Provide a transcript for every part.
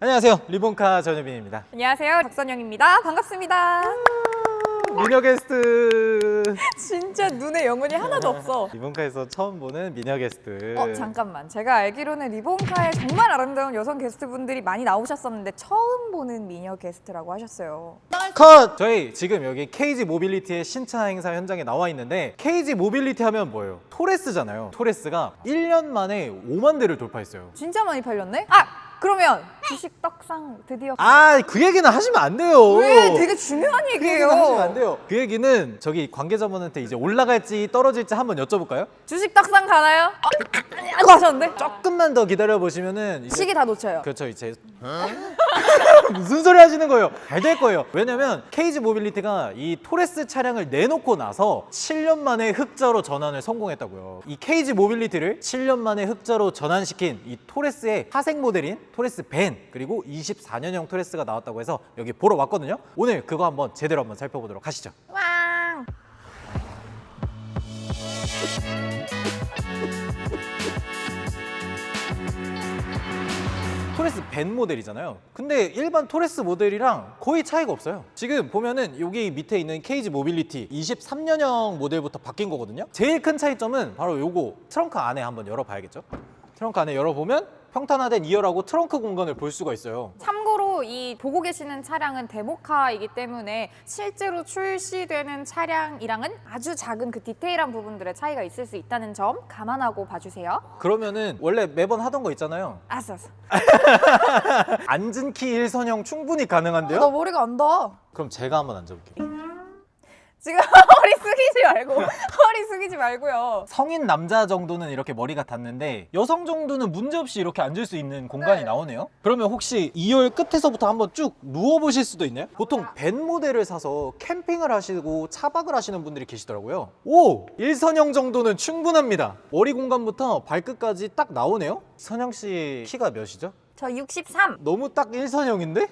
안녕하세요 리본카 전효빈입니다 안녕하세요. 박선영입니다. 반갑습니다. 미녀 게스트 진짜 눈에 영혼이 하나도 없어. 리본카에서 처음 보는 미녀 게스트 어 잠깐만 제가 알기로는 리본카에 정말 아름다운 여성 게스트분들이 많이 나오셨었는데 처음 보는 미녀 게스트라고 하셨어요. 컷! 저희 지금 여기 KG 모빌리티의 신차 행사 현장에 나와 있는데 KG 모빌리티 하면 뭐예요? 토레스잖아요 토레스가 1년 만에 5만 대를 돌파했어요 진짜 많이 팔렸네? 아 그러면 주식 떡상 드디어 아 그 얘기는 하시면 안 돼요 왜 되게 중요한 그 얘기예요. 얘기는 하시면 안 돼요 그 얘기는 저기 관계자분한테 이제 올라갈지 떨어질지 한번 여쭤볼까요? 주식 떡상 가나요? 어, 하셨는데 조금만 더 기다려 보시면은 시기 다 놓쳐요. 그렇죠 이제 무슨 소리 하시는 거예요? 잘 될 거예요. 왜냐면 케이지 모빌리티가 이 토레스 차량을 내놓고 나서 7년 만에 흑자로 전환을 성공했다고요. 이 케이지 모빌리티를 7년 만에 흑자로 전환시킨 이 토레스의 하색 모델인 토레스 벤 그리고 24년형 토레스가 나왔다고 해서 여기 보러 왔거든요. 오늘 그거 한번 제대로 한번 살펴보도록 하시죠. 왕. 토레스 벤 모델이잖아요. 근데 일반 토레스 모델이랑 거의 차이가 없어요. 지금 보면은 여기 밑에 있는 케이지 모빌리티 23년형 모델부터 바뀐 거거든요. 제일 큰 차이점은 바로 요거 트렁크 안에 한번 열어봐야겠죠. 트렁크 안에 열어보면 평탄화된 2열하고 트렁크 공간을 볼 수가 있어요. 참고 로 이 보고 계시는 차량은 데모카이기 때문에 실제로 출시되는 차량이랑은 아주 작은 그 디테일한 부분들의 차이가 있을 수 있다는 점 감안하고 봐주세요. 그러면은 원래 매번 하던 거 있잖아요. 알았어. 앉은 키 1선형 충분히 가능한데요? 나 머리가 안 닿아. 그럼 제가 한번 앉아볼게요. 지금 허리 숙이지 말고 허리 숙이지 말고요. 성인 남자 정도는 이렇게 머리가 닿는데 여성 정도는 문제없이 이렇게 앉을 수 있는 공간이 네. 나오네요. 그러면 혹시 2열 끝에서부터 한번 쭉 누워 보실 수도 있나요? 보통 벤 모델을 사서 캠핑을 하시고 차박을 하시는 분들이 계시더라고요. 오! 일선형 정도는 충분합니다. 머리 공간부터 발끝까지 딱 나오네요. 선영 씨 키가 몇이죠? 저 63. 너무 딱 일선형인데?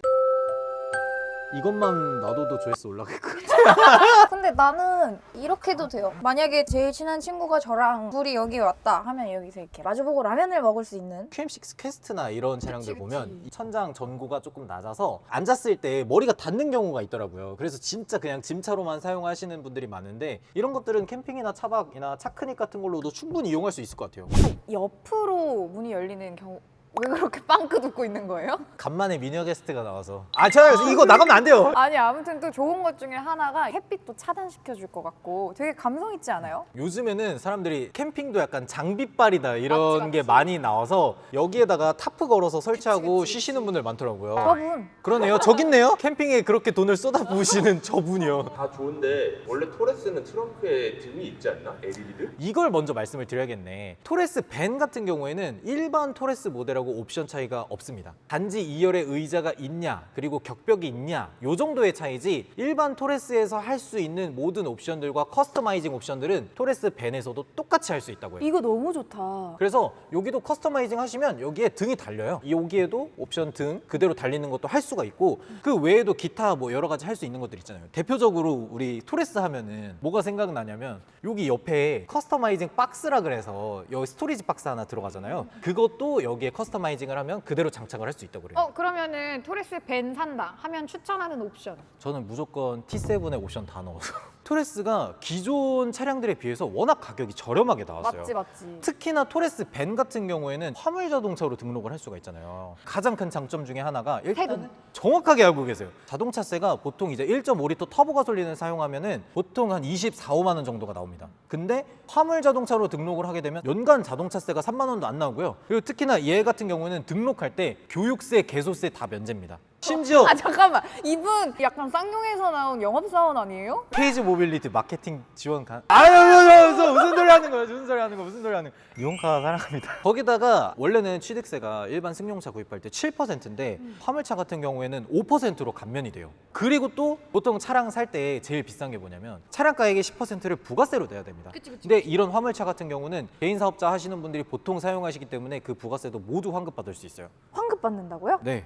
이것만 놔둬도 조회수 올라갈 것 같아요. 근데 나는 이렇게도 돼요. 만약에 제일 친한 친구가 저랑 둘이 여기 왔다 하면 여기서 이렇게 마주보고 라면을 먹을 수 있는 QM6 퀘스트나 이런 차량들 그치, 보면. 이 천장 전고가 조금 낮아서 앉았을 때 머리가 닿는 경우가 있더라고요. 그래서 진짜 그냥 짐차로만 사용하시는 분들이 많은데 이런 것들은 캠핑이나 차박이나 차크닉 같은 걸로도 충분히 이용할 수 있을 것 같아요. 옆으로 문이 열리는 경우 왜 그렇게 빵긋 웃고 있는 거예요? 간만에 미녀 게스트가 나와서 아 제가 이거 나가면 안 돼요. 아니 아무튼 또 좋은 것 중에 하나가 햇빛도 차단시켜 줄 것 같고 되게 감성 있지 않아요? 요즘에는 사람들이 캠핑도 약간 장비빨이다 이런 맞지, 게 맞지. 많이 나와서 여기에다가 타프 걸어서 설치하고 그치, 쉬시는 분들 많더라고요. 저분 그러네요. 저기 있네요. 캠핑에 그렇게 돈을 쏟아부으시는 저분이요. 다 좋은데 원래 토레스는 트렁크에 등이 있지 않나? LED들? 이걸 먼저 말씀을 드려야겠네. 토레스 벤 같은 경우에는 일반 토레스 모델하고 옵션 차이가 없습니다. 단지 2열에 의자가 있냐, 그리고 격벽이 있냐, 요 정도의 차이지 일반 토레스에서 할 수 있는 모든 옵션들과 커스터마이징 옵션들은 토레스 벤에서도 똑같이 할 수 있다고 해요. 이거 너무 좋다. 그래서 여기도 커스터마이징 하시면 여기에 등이 달려요. 여기에도 옵션 등 그대로 달리는 것도 할 수가 있고 그 외에도 기타 뭐 여러 가지 할 수 있는 것들 있잖아요. 대표적으로 우리 토레스 하면은 뭐가 생각나냐면 여기 옆에 커스터마이징 박스라 그래서 여기 스토리지 박스 하나 들어가잖아요. 그것도 여기에 커스터 마이징을 하면 그대로 장착을 할 수 있다고 그래요. 어 그러면은 토레스 벤 산다 하면 추천하는 옵션 저는 무조건 T7에 옵션 다 넣어서 토레스가 기존 차량들에 비해서 워낙 가격이 저렴하게 나왔어요. 맞지 맞지. 특히나 토레스 벤 같은 경우에는 화물 자동차로 등록을 할 수가 있잖아요. 가장 큰 장점 중에 하나가 일단 세금. 정확하게 알고 계세요. 자동차세가 보통 이제 1.5리터 터보 가솔린을 사용하면은 보통 한 24, 5만 원 정도가 나옵니다. 근데 화물 자동차로 등록을 하게 되면 연간 자동차세가 3만 원도 안 나오고요. 그리고 특히나 얘 같은 경우에는 등록할 때 교육세, 개소세 다 면제입니다. 심지어 아 잠깐만 이분 약간 쌍용에서 나온 영업사원 아니에요? 페이지 모빌리티 마케팅 지원 가. 아유, 아유, 아유, 무슨 소리 하는 거야? 무슨 소리 하는 거? 무슨 소리 하는 거? 이용카 사랑합니다. 거기다가 원래는 취득세가 일반 승용차 구입할 때 7%인데 화물차 같은 경우에는 5%로 감면이 돼요. 그리고 또 보통 차량 살 때 제일 비싼 게 뭐냐면 차량가액의 10%를 부가세로 내야 됩니다. 근데 이런 화물차 같은 경우는 개인 사업자 하시는 분들이 보통 사용하시기 때문에 그 부가세도 모두 환급받을 수 있어요. 환급 받는다고요? 네.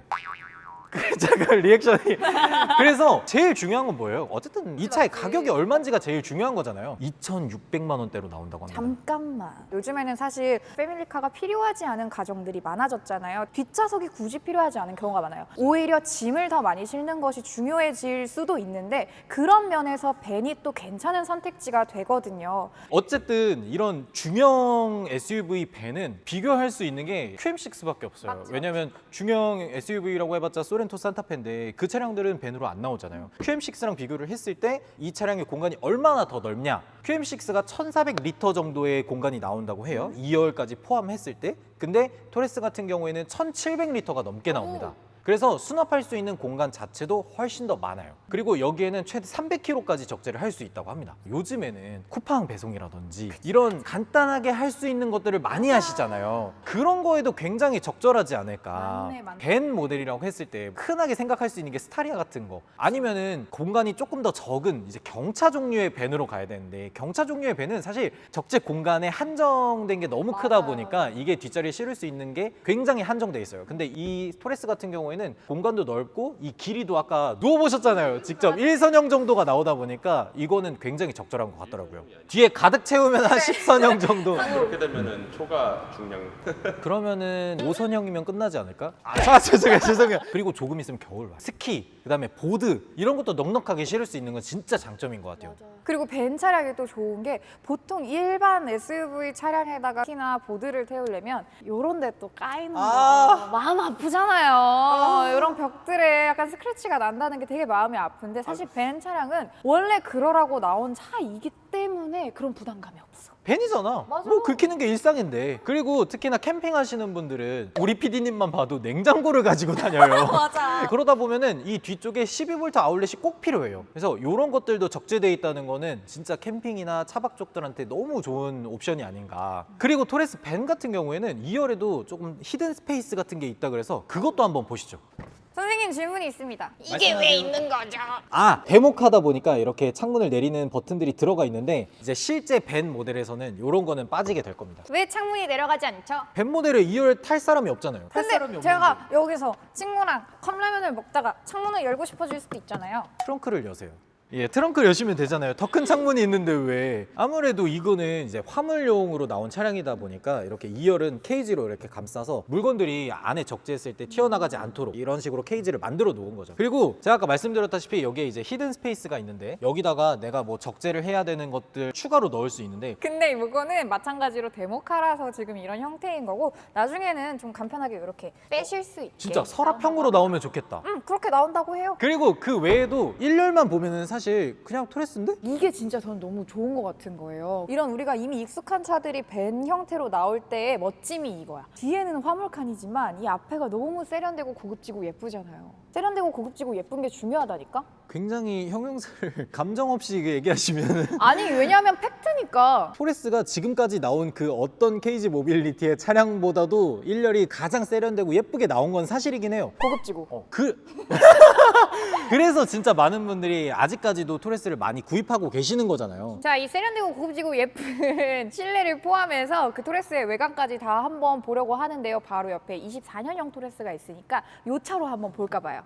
그 잠깐 리액션이 그래서 제일 중요한 건 뭐예요? 어쨌든 이 차의 가격이 얼마인지가 제일 중요한 거잖아요 2,600만 원대로 나온다고 합니다 잠깐만. 요즘에는 사실 패밀리카가 필요하지 않은 가정들이 많아졌잖아요. 뒷좌석이 굳이 필요하지 않은 경우가 많아요. 오히려 짐을 더 많이 실는 것이 중요해질 수도 있는데 그런 면에서 벤이 또 괜찮은 선택지가 되거든요. 어쨌든 이런 중형 SUV 밴은 비교할 수 있는 게 QM6밖에 없어요. 맞죠. 왜냐면 중형 SUV라고 해봤자 소렌토 산타페인데 그 차량들은 밴으로 안 나오잖아요. QM6랑 비교를 했을 때 이 차량의 공간이 얼마나 더 넓냐? QM6가 1,400리터 정도의 공간이 나온다고 해요. 2열까지 포함했을 때. 근데 토레스 같은 경우에는 1,700리터가 넘게 나옵니다. 그래서 수납할 수 있는 공간 자체도 훨씬 더 많아요. 그리고 여기에는 최대 300kg까지 적재를 할 수 있다고 합니다. 요즘에는 쿠팡 배송이라든지 이런 간단하게 할 수 있는 것들을 많이 하시잖아요. 그런 거에도 굉장히 적절하지 않을까. 맞네, 맞네. 밴 모델이라고 했을 때 흔하게 생각할 수 있는 게 스타리아 같은 거 아니면은 공간이 조금 더 적은 이제 경차 종류의 밴으로 가야 되는데 경차 종류의 밴은 사실 적재 공간에 한정된 게 너무 크다 맞아요. 보니까 이게 뒷자리에 실을 수 있는 게 굉장히 한정돼 있어요. 근데 이 토레스 같은 경우에 는 공간도 넓고 이 길이도 아까 누워 보셨잖아요. 직접 일선형 정도가 나오다 보니까 이거는 굉장히 적절한 것 같더라고요. 뒤에 가득 채우면 한 10선형 정도. 그렇게 되면은 초과 중량 그러면은 5선형이면 끝나지 않을까? 아, 죄송해요, 죄송해요. 그리고 조금 있으면 겨울 와. 스키, 그다음에 보드 이런 것도 넉넉하게 실을 수 있는 건 진짜 장점인 것 같아요. 그리고 벤 차량이 또 좋은 게 보통 일반 SUV 차량에다가 키나 보드를 태우려면 요런 데 또 까이는 거 아. 마음 아프잖아요. 이런 벽들에 약간 스크래치가 난다는 게 되게 마음이 아픈데 사실 벤 차량은 원래 그러라고 나온 차이기 때문에 그런 부담감이 없어. 벤이잖아. 맞아. 뭐 긁히는 게 일상인데. 그리고 특히나 캠핑 하시는 분들은 우리 PD님만 봐도 냉장고를 가지고 다녀요. 맞아. 그러다 보면은 이 뒤쪽에 12V 아울렛이 꼭 필요해요. 그래서 이런 것들도 적재돼 있다는 거는 진짜 캠핑이나 차박 쪽들한테 너무 좋은 옵션이 아닌가. 그리고 토레스 벤 같은 경우에는 2열에도 조금 히든 스페이스 같은 게 있다 그래서 그것도 한번 보시죠. 선생님 질문이 있습니다. 이게 왜 있는 거죠? 아 대목하다 보니까 이렇게 창문을 내리는 버튼들이 들어가 있는데 이제 실제 벤 모델에서는 이런 거는 빠지게 될 겁니다. 왜 창문이 내려가지 않죠? 벤 모델을 2열 탈 사람이 없잖아요. 탈 사람이 근데 제가 여기서 친구랑 컵라면을 먹다가 창문을 열고 싶어질 수도 있잖아요. 트렁크를 여세요. 예, 트렁크를 여시면 되잖아요. 더 큰 창문이 있는데 왜? 아무래도 이거는 이제 화물용으로 나온 차량이다 보니까 이렇게 2열은 케이지로 이렇게 감싸서 물건들이 안에 적재했을 때 튀어나가지 않도록 이런 식으로 케이지를 만들어 놓은 거죠. 그리고 제가 아까 말씀드렸다시피 여기에 이제 히든 스페이스가 있는데 여기다가 내가 뭐 적재를 해야 되는 것들 추가로 넣을 수 있는데 근데 이거는 마찬가지로 데모카라서 지금 이런 형태인 거고 나중에는 좀 간편하게 이렇게 빼실 수 있게 진짜 서랍형으로 나오면 좋겠다. 음 그렇게 나온다고 해요 그리고 그 외에도 1열만 보면은 사실 그냥 토레스인데? 이게 진짜 저는 너무 좋은 것 같은 거예요. 이런 우리가 이미 익숙한 차들이 벤 형태로 나올 때의 멋짐이 이거야. 뒤에는 화물칸이지만 이 앞에가 너무 세련되고 고급지고 예쁘잖아요. 세련되고 고급지고 예쁜 게 중요하다니까? 굉장히 형용사를 감정 없이 얘기하시면은 아니 왜냐하면 팩트니까. 토레스가 지금까지 나온 그 어떤 케이지 모빌리티의 차량보다도 1열이 가장 세련되고 예쁘게 나온 건 사실이긴 해요. 고급지고. 어, 그 그래서 진짜 많은 분들이 아직 까지도 토레스를 많이 구입하고 계시는 거잖아요. 자, 이 세련되고 고급지고 예쁜 실내를 포함해서 그 토레스의 외관까지 다 한번 보려고 하는데요. 바로 옆에 24년형 토레스가 있으니까 요 차로 한번 볼까 봐요.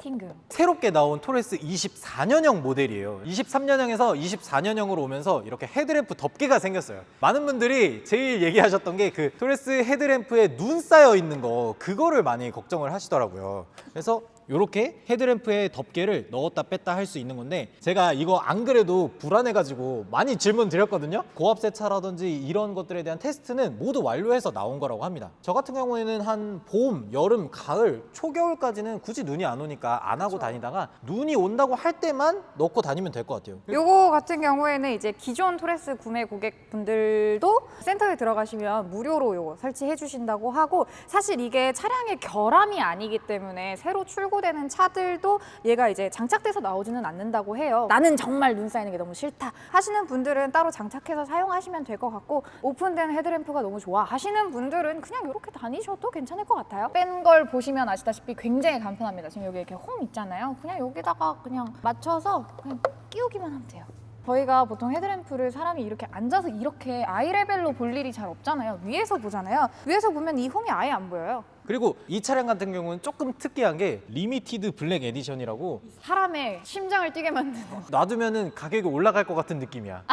팅금. 새롭게 나온 토레스 24년형 모델이에요. 23년형에서 24년형으로 오면서 이렇게 헤드램프 덮개가 생겼어요. 많은 분들이 제일 얘기하셨던 게 그 토레스 헤드램프에 눈 쌓여 있는 거 그거를 많이 걱정을 하시더라고요. 그래서 이렇게 헤드램프에 덮개를 넣었다 뺐다 할 수 있는 건데 제가 이거 안 그래도 불안해가지고 많이 질문 드렸거든요. 고압세 차라든지 이런 것들에 대한 테스트는 모두 완료해서 나온 거라고 합니다. 저 같은 경우에는 한 봄, 여름, 가을, 초겨울까지는 굳이 눈이 안 오니까 안 하고 다니다가 눈이 온다고 할 때만 넣고 다니면 될 것 같아요. 요거 같은 경우에는 이제 기존 토레스 구매 고객분들도 센터에 들어가시면 무료로 요거 설치해 주신다고 하고 사실 이게 차량의 결함이 아니기 때문에 새로 출고 되는 차들도 얘가 이제 장착돼서 나오지는 않는다고 해요. 나는 정말 눈 쌓이는 게 너무 싫다 하시는 분들은 따로 장착해서 사용하시면 될 것 같고 오픈된 헤드램프가 너무 좋아 하시는 분들은 그냥 이렇게 다니셔도 괜찮을 것 같아요. 뺀 걸 보시면 아시다시피 굉장히 간편합니다. 지금 여기 이렇게 홈 있잖아요. 그냥 여기다가 그냥 맞춰서 그냥 끼우기만 하면 돼요. 저희가 보통 헤드램프를 사람이 이렇게 앉아서 이렇게 아이 레벨로 볼 일이 잘 없잖아요. 위에서 보잖아요. 위에서 보면 이 홈이 아예 안 보여요. 그리고 이 차량 같은 경우는 조금 특이한 게 리미티드 블랙 에디션이라고 사람의 심장을 뛰게 만드는 놔두면은 가격이 올라갈 것 같은 느낌이야.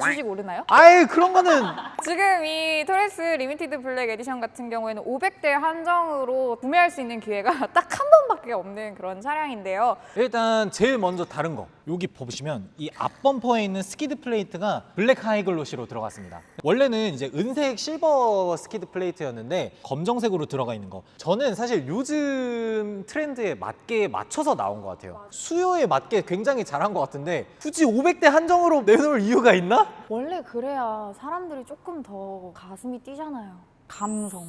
주식 오르나요? 아이 그런 거는 지금 이 토레스 리미티드 블랙 에디션 같은 경우에는 500대 한정으로 구매할 수 있는 기회가 딱 한 번밖에 없는 그런 차량인데요. 일단 제일 먼저 다른 거 여기 보시면 이 앞범퍼에 있는 스키드 플레이트가 블랙 하이글로시로 들어갔습니다 원래는 이제 은색 실버 스키드 플레이트였는데 검정색으로 들어가 있는 거 저는 사실 요즘 트렌드에 맞게 맞춰서 나온 것 같아요 수요에 맞게 굉장히 잘한 것 같은데 굳이 500대 한정으로 내놓을 이유가 있나? 원래 그래야 사람들이 조금 더 가슴이 뛰잖아요. 감성.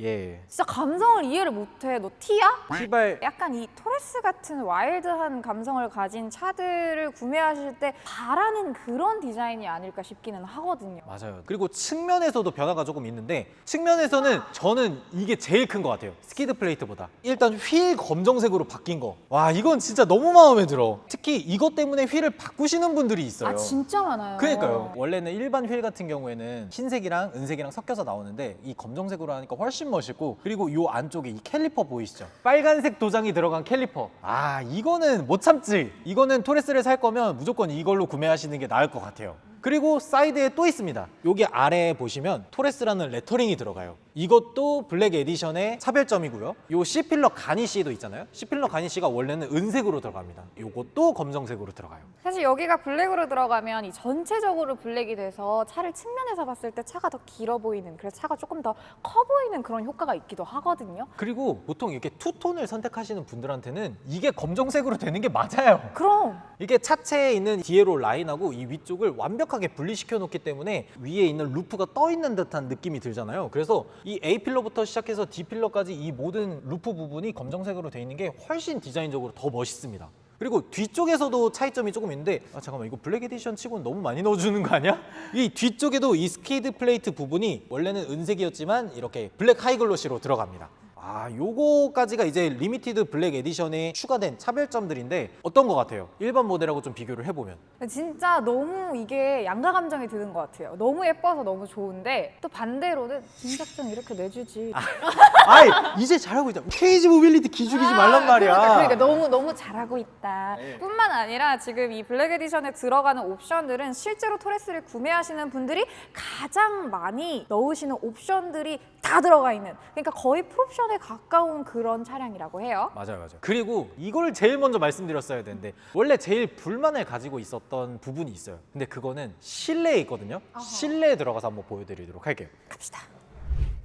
예 진짜 감성을 이해를 못해. 너 티야? 휘발 약간 이 토레스 같은 와일드한 감성을 가진 차들을 구매하실 때 바라는 그런 디자인이 아닐까 싶기는 하거든요. 맞아요. 그리고 측면에서도 변화가 조금 있는데 측면에서는 저는 이게 제일 큰 것 같아요. 스키드 플레이트보다. 일단 휠 검정색으로 바뀐 거. 와 이건 진짜 너무 마음에 들어. 특히 이것 때문에 휠을 바꾸시는 분들이 있어요. 아 진짜 많아요. 그러니까요. 원래는 일반 휠 같은 경우에는 흰색이랑 은색이랑 섞여서 나오는데 이 검정색으로 하니까 훨씬 멋있고 그리고 이 안쪽에 이 캘리퍼 보이시죠? 빨간색 도장이 들어간 캘리퍼. 아 이거는 못 참지. 이거는 토레스를 살 거면 무조건 이걸로 구매하시는 게 나을 것 같아요. 그리고 사이드에 또 있습니다. 여기 아래에 보시면 토레스라는 레터링이 들어가요. 이것도 블랙 에디션의 차별점이고요. 요 C필러 가니쉬도 있잖아요. C필러 가니쉬가 원래는 은색으로 들어갑니다. 요것도 검정색으로 들어가요. 사실 여기가 블랙으로 들어가면 이 전체적으로 블랙이 돼서 차를 측면에서 봤을 때 차가 더 길어 보이는 그래서 차가 조금 더 커 보이는 그런 효과가 있기도 하거든요. 그리고 보통 이렇게 투톤을 선택하시는 분들한테는 이게 검정색으로 되는 게 맞아요. 그럼 이게 차체에 있는 뒤에로 라인하고 이 위쪽을 완벽 하게 분리시켜 놓기 때문에 위에 있는 루프가 떠 있는 듯한 느낌이 들잖아요. 그래서 이 A 필러부터 시작해서 D 필러까지 이 모든 루프 부분이 검정색으로 돼 있는 게 훨씬 디자인적으로 더 멋있습니다. 그리고 뒤쪽에서도 차이점이 조금 있는데 아 잠깐만 이거 블랙 에디션 치고는 너무 많이 넣어주는 거 아니야? 이 뒤쪽에도 이 스케이드 플레이트 부분이 원래는 은색이었지만 이렇게 블랙 하이글로시로 들어갑니다. 아, 요거까지가 이제 리미티드 블랙 에디션에 추가된 차별점들인데 어떤 것 같아요? 일반 모델하고 좀 비교를 해보면 진짜 너무 이게 양가 감정이 드는 것 같아요. 너무 예뻐서 너무 좋은데 또 반대로는 진작좀 이렇게 내주지. 아이 이제 잘하고 있다 케이지 모빌리티 기죽이지 말란 말이야 그러니까, 그러니까 너무 너무 잘하고 있다. 네. 뿐만 아니라 지금 이 블랙 에디션에 들어가는 옵션들은 실제로 토레스를 구매하시는 분들이 가장 많이 넣으시는 옵션들이 다 들어가 있는 그러니까 거의 풀옵션에 가까운 그런 차량이라고 해요. 맞아요 맞아요 그리고 이걸 제일 먼저 말씀드렸어야 되는데 원래 제일 불만을 가지고 있었던 부분이 있어요 근데 그거는 실내에 있거든요 실내에 들어가서 한번 보여드리도록 할게요 갑시다.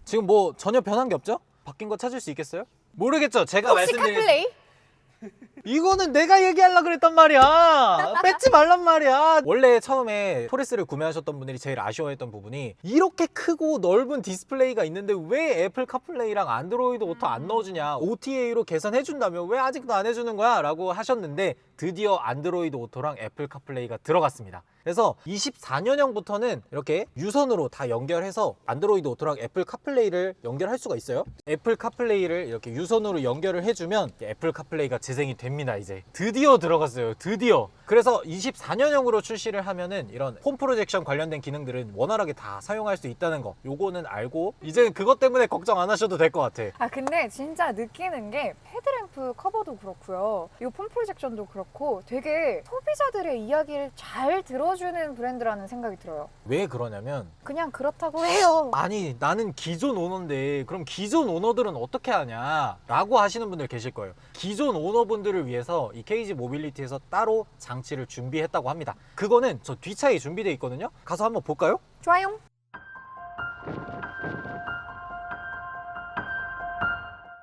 지금 뭐 전혀 변한 게 없죠? 바뀐 거 찾을 수 있겠어요? 모르겠죠 제가 혹시 말씀드린 카플레이? 이거는 내가 얘기하려고 그랬단 말이야. 뺏지 말란 말이야. 원래 처음에 토레스를 구매하셨던 분들이 제일 아쉬워했던 부분이 이렇게 크고 넓은 디스플레이가 있는데 왜 애플 카플레이랑 안드로이드 오토 안 넣어주냐. OTA로 계산해준다면 왜 아직도 안 해주는 거야? 라고 하셨는데 드디어 안드로이드 오토랑 애플 카플레이가 들어갔습니다. 그래서 24년형부터는 이렇게 유선으로 다 연결해서 안드로이드 오토랑 애플 카플레이를 연결할 수가 있어요. 애플 카플레이를 이렇게 유선으로 연결을 해주면 애플 카플레이가 재생이 됩니다. 이제 드디어 들어갔어요. 드디어. 그래서 24년형으로 출시를 하면은 이런 홈 프로젝션 관련된 기능들은 원활하게 다 사용할 수 있다는 거. 요거는 알고 이제 그것 때문에 걱정 안 하셔도 될 것 같아. 아 근데 진짜 느끼는 게 헤드램프 커버도 그렇고요. 이 폼 프로젝션도 그렇고 되게 소비자들의 이야기를 잘 들어주는 브랜드라는 생각이 들어요. 왜 그러냐면 그냥 그렇다고 해요. 아니 나는 기존 오너인데 그럼 기존 오너들은 어떻게 하냐 라고 하시는 분들 계실 거예요 기존 오너분들을 위해서 이 케이지 모빌리티에서 따로 장치를 준비했다고 합니다 그거는 저 뒷차에 준비되어 있거든요 가서 한번 볼까요? 좋아요.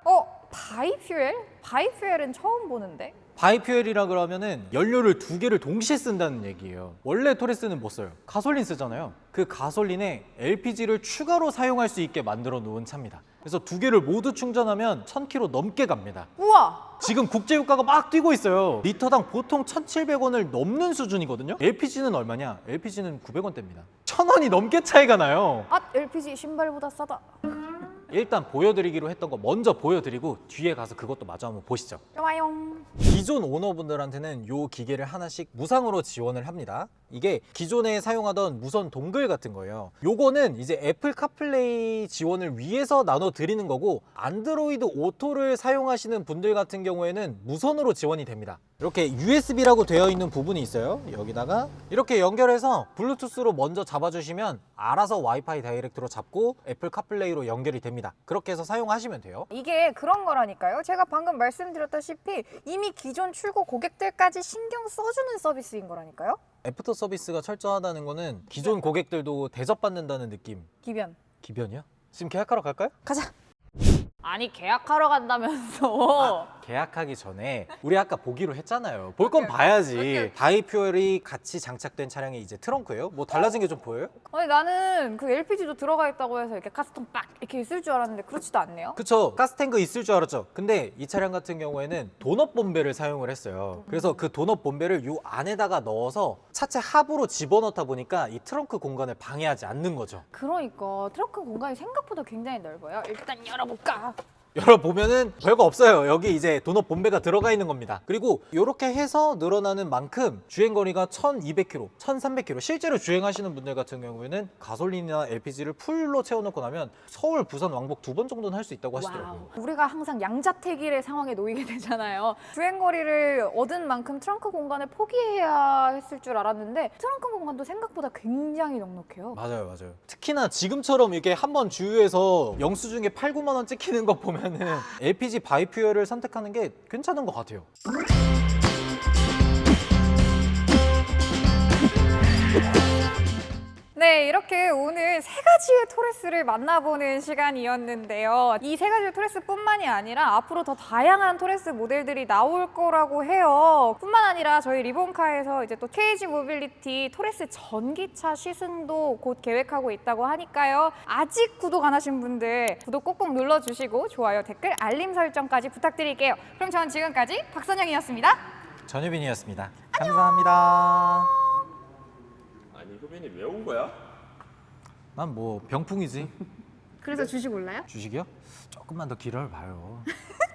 어 바이퓨엘? 바이퓨엘은 처음 보는데. 바이퓨엘이라 그러면은 연료를 두 개를 동시에 쓴다는 얘기예요 원래 토레스는 뭐 써요? 가솔린 쓰잖아요 그 가솔린에 LPG를 추가로 사용할 수 있게 만들어 놓은 차입니다 그래서 두 개를 모두 충전하면 1000km 넘게 갑니다 우와. 지금 국제 유가가 막 뛰고 있어요. 리터당 보통 1,700원을 넘는 수준이거든요. LPG는 얼마냐? LPG는 900원대입니다. 1,000원이 넘게 차이가 나요. 아 LPG 신발보다 싸다. 일단 보여드리기로 했던 거 먼저 보여드리고 뒤에 가서 그것도 마저 한번 보시죠. 좋아요. 기존 오너분들한테는 요 기계를 하나씩 무상으로 지원을 합니다. 이게 기존에 사용하던 무선 동글 같은 거예요. 요거는 이제 애플 카플레이 지원을 위해서 나눠 드리는 거고 안드로이드 오토를 사용하시는 분들 같은 경우에는 무선으로 지원이 됩니다. 이렇게 USB라고 되어 있는 부분이 있어요. 여기다가 이렇게 연결해서 블루투스로 먼저 잡아주시면 알아서 와이파이 다이렉트로 잡고 애플 카플레이로 연결이 됩니다. 그렇게 해서 사용하시면 돼요. 이게 그런 거라니까요. 제가 방금 말씀드렸다시피 이미 기존 출고 고객들까지 신경 써주는 서비스인 거라니까요. 애프터 서비스가 철저하다는 거는 기존 고객들도 대접받는다는 느낌. 기변. 기변이요? 지금 계약하러 갈까요? 가자. 아니 계약하러 간다면서. 계약하기 전에 우리 아까 보기로 했잖아요. 볼건 봐야지. 바이퓨얼이 같이 장착된 차량이 이제 트렁크예요. 뭐 달라진 게 좀 보여요? 아니 나는 그 LPG도 들어가 있다고 해서 이렇게 카스통 빡 이렇게 있을 줄 알았는데 그렇지도 않네요. 그쵸. 가스탱크 있을 줄 알았죠. 근데 이 차량 같은 경우에는 도넛 bom배를 사용을 했어요. 그래서 그 도넛 bom배를 요 안에다가 넣어서 차체 하부로 집어넣다 보니까 이 트렁크 공간을 방해하지 않는 거죠. 그러니까 트렁크 공간이 생각보다 굉장히 넓어요. 일단 열어볼까. 열어보면은 별거 없어요. 여기 이제 도넛 bom배가 들어가 있는 겁니다. 그리고 이렇게 해서 늘어나는 만큼 주행거리가 1200km, 1300km 실제로 주행하시는 분들 같은 경우에는 가솔린이나 LPG를 풀로 채워놓고 나면 서울, 부산, 왕복 두 번 정도는 할 수 있다고 하시더라고요. 우리가 항상 양자택일의 상황에 놓이게 되잖아요. 주행거리를 얻은 만큼 트렁크 공간을 포기해야 했을 줄 알았는데 트렁크 공간도 생각보다 굉장히 넉넉해요. 맞아요, 맞아요. 특히나 지금처럼 이렇게 한번 주유해서 영수증에 8, 9만 원 찍히는 거 보면 은 LPG 바이퓨얼을 선택하는 게 괜찮은 것 같아요. 네, 이렇게 오늘 세 가지의 토레스를 만나보는 시간이었는데요. 이 세 가지의 토레스뿐만이 아니라 앞으로 더 다양한 토레스 모델들이 나올 거라고 해요. 뿐만 아니라 저희 리본카에서 이제 또 KG 모빌리티 토레스 전기차 시승도 곧 계획하고 있다고 하니까요. 아직 구독 안 하신 분들 구독 꼭꼭 눌러주시고 좋아요, 댓글, 알림 설정까지 부탁드릴게요. 그럼 저는 지금까지 박선영이었습니다. 전유빈이었습니다. 감사합니다. 아니 효빈이 왜 온 거야? 난 뭐 병풍이지. 그래서 주식 올라요? 주식이요? 조금만 더 기다려봐요.